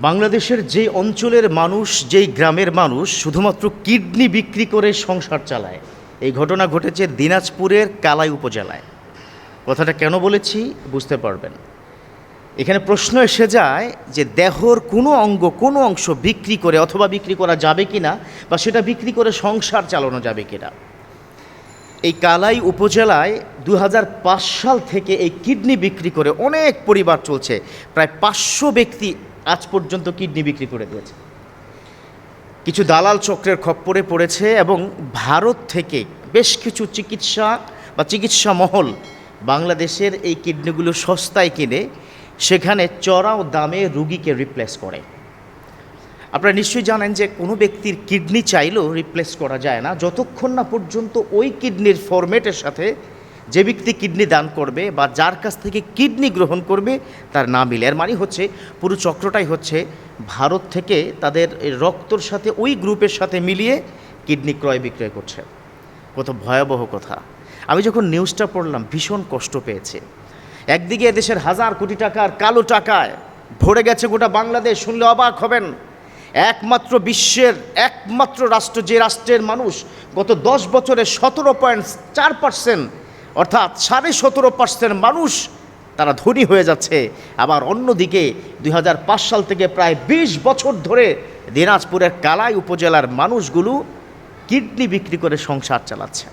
বাংলাদেশের যে অঞ্চলের মানুষ, যেই গ্রামের মানুষ শুধুমাত্র কিডনি বিক্রি করে সংসার চালায়, এই ঘটনা ঘটেছে দিনাজপুরের কালাই উপজেলায়। কথাটা কেন বলেছি বুঝতে পারবেন। এখানে প্রশ্ন এসে যায় যে দেহর কোনো অঙ্গ, কোনো অংশ বিক্রি করে অথবা বিক্রি করা যাবে কি না বা সেটা বিক্রি করে সংসার চালানো যাবে কি না এই কালাই উপজেলায় দু হাজার পাঁচ সাল থেকে এই কিডনি বিক্রি করে অনেক পরিবার চলছে। প্রায় পাঁচশো ব্যক্তি আজ পর্যন্ত কিডনি বিক্রি করে দিয়েছে। কিছু দালাল চক্রের খপ্পরে পড়েছে এবং ভারত থেকে বেশ কিছু চিকিৎসা বা চিকিৎসা মহল বাংলাদেশের এই কিডনিগুলো সস্তায় কিনে সেখানে চড়াও দামে রুগীকে রিপ্লেস করে। আপনারা নিশ্চয়ই জানেন যে কোনো ব্যক্তির কিডনি চাইলেও রিপ্লেস করা যায় না। যতক্ষণ না পর্যন্ত ওই কিডনির ফরম্যাটের সাথে যে ব্যক্তি কিডনি দান করবে বা যার কাছ থেকে কিডনি গ্রহণ করবে, তার না মিলে। এর মানে হচ্ছে, পুরো চক্রটাই হচ্ছে ভারত থেকে তাদের রক্তর সাথে ওই গ্রুপের সাথে মিলিয়ে কিডনি ক্রয় বিক্রয় করছে। কত ভয়াবহ কথা। আমি যখন নিউজটা পড়লাম, ভীষণ কষ্ট পেয়েছে। একদিকে দেশের হাজার কোটি টাকার কালো টাকায় ভরে গেছে গোটা বাংলাদেশ, শুনলে অবাক হবেন। একমাত্র বিশ্বের একমাত্র রাষ্ট্র, যে রাষ্ট্রের মানুষ গত দশ বছরে সতেরো পয়েন্ট চার পার্সেন্ট অর্থাৎ সাড়ে সতেরো পার্সেন্ট মানুষ তারা ধনী হয়ে যাচ্ছে। আবার অন্যদিকে দুই হাজার পাঁচ সাল থেকে প্রায় ২০ বছর ধরে দিনাজপুরের কালাই উপজেলার মানুষগুলো কিডনি বিক্রি করে সংসার চালাচ্ছে।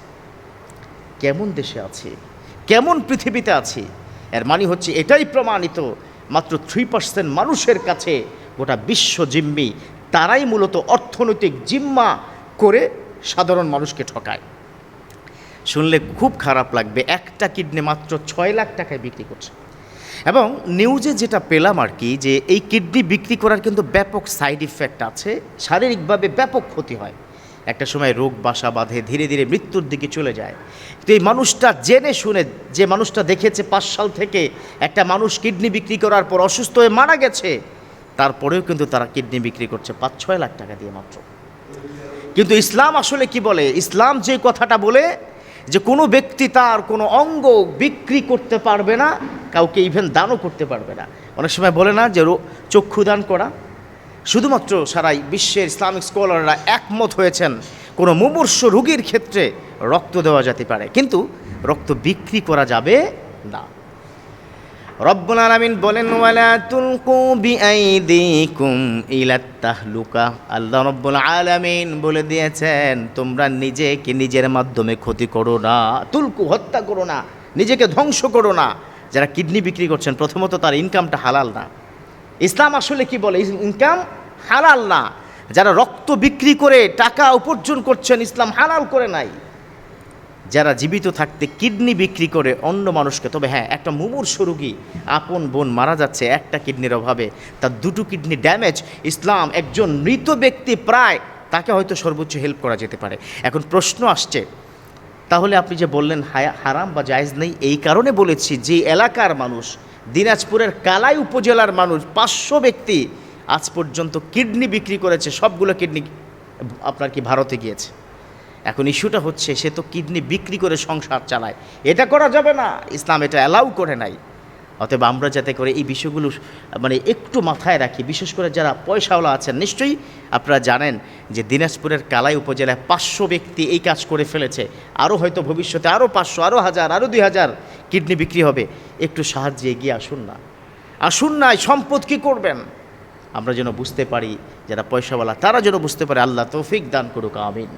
কেমন দেশে আছি? কেমন পৃথিবীতে আছি? এর মানে হচ্ছে এটাই প্রমাণিত, মাত্র থ্রি পার্সেন্ট মানুষের কাছে গোটা বিশ্ব জিম্মি, তারাই মূলত অর্থনৈতিক জিম্মা করে সাধারণ মানুষকে ঠকায়। শুনলে খুব খারাপ লাগবে। একটা কিডনি মাত্র ছয় লাখ টাকায় বিক্রি করছে। এবং নিউজে যেটা পেলাম আর কি, যে এই কিডনি বিক্রি করার কিন্তু ব্যাপক সাইড ইফেক্ট আছে। শারীরিকভাবে ব্যাপক ক্ষতি হয়। একটা সময় রোগ বাসা বাঁধে, ধীরে ধীরে মৃত্যুর দিকে চলে যায়। তো এই মানুষটা জেনে শুনে, যে মানুষটা দেখেছে পাঁচ সাল থেকে একটা মানুষ কিডনি বিক্রি করার পর অসুস্থ হয়ে মারা গেছে, তারপরেও কিন্তু তারা কিডনি বিক্রি করছে পাঁচ, ছয় লাখ টাকা দিয়ে মাত্র। কিন্তু ইসলাম আসলে কি বলে? ইসলাম যে কথাটা বলে যে কোনো ব্যক্তি তার কোনো অঙ্গ বিক্রি করতে পারবে না, কাউকে ইভেন দানও করতে পারবে না। অনেক সময় বলে না যে চক্ষু দান করা। শুধুমাত্র সারাই বিশ্বের ইসলামিক স্কলাররা একমত হয়েছেন, কোনো মুমূর্ষ রোগীর ক্ষেত্রে রক্ত দেওয়া যেতে পারে। কিন্তু রক্ত বিক্রি করা যাবে না। রব্বুল আলামিন বলেন, ওয়ালা তুলকু বিআইদিকুম ইলাত তাহলুকা। আল্লাহ রব্বুল আলামিন বলে দিয়েছেন, তোমরা নিজেকে নিজের মাধ্যমে ক্ষতি করো না, তুলকু হত্যা করো না, নিজেকে ধ্বংস করো না। যারা কিডনি বিক্রি করছেন, প্রথমত তার ইনকামটা হালাল না। ইসলাম আসলে কি বলে? ইনকাম হালাল না। যারা রক্ত বিক্রি করে টাকা উপার্জন করছেন, ইসলাম হালাল করে নাই। যারা জীবিত থাকতে কিডনি বিক্রি করে অন্য মানুষকে, তবে হ্যাঁ একটা মুমূর্ষ রোগী, আপন বোন মারা যাচ্ছে একটা কিডনির অভাবে, তার দুটো কিডনি ড্যামেজ, ইসলাম একজন মৃত ব্যক্তি প্রায়, তাকে হয়তো সর্বোচ্চ হেল্প করা যেতে পারে। এখন প্রশ্ন আসছে, তাহলে আপনি যে বললেন হারাম বা জায়েজ নেই, এই কারণে বলেছি যে এলাকার মানুষ, দিনাজপুরের কালাই উপজেলার মানুষ, পাঁচশো ব্যক্তি আজ পর্যন্ত কিডনি বিক্রি করেছে, সবগুলো কিডনি আপনার কি ভারতে গিয়েছে? এখন ইস্যুটা হচ্ছে, সে তো কিডনি বিক্রি করে সংসার চালায়। এটা করা যাবে না। ইসলাম এটা অ্যালাউ করে নাই। অতএব আমরা যাতে করে এই বিষয়গুলো মানে একটু মাথায় রাখি, বিশেষ করে যারা পয়সাওয়ালা আছেন, নিশ্চয়ই আপনারা জানেন যে দিনাজপুরের কালাই উপজেলায় পাঁচশো ব্যক্তি এই কাজ করে ফেলেছে। আরও হয়তো ভবিষ্যতে আরও পাঁচশো আরও হাজার আরও দুই হাজার কিডনি বিক্রি হবে। একটু সাহায্যে এগিয়ে আসুন না। আসুন না সম্পদ কী করবেন? আমরা যেন বুঝতে পারি, যারা পয়সাওয়ালা, তারা যেন বুঝতে পারে, আল্লাহ তৌফিক দান করুক, আমিন।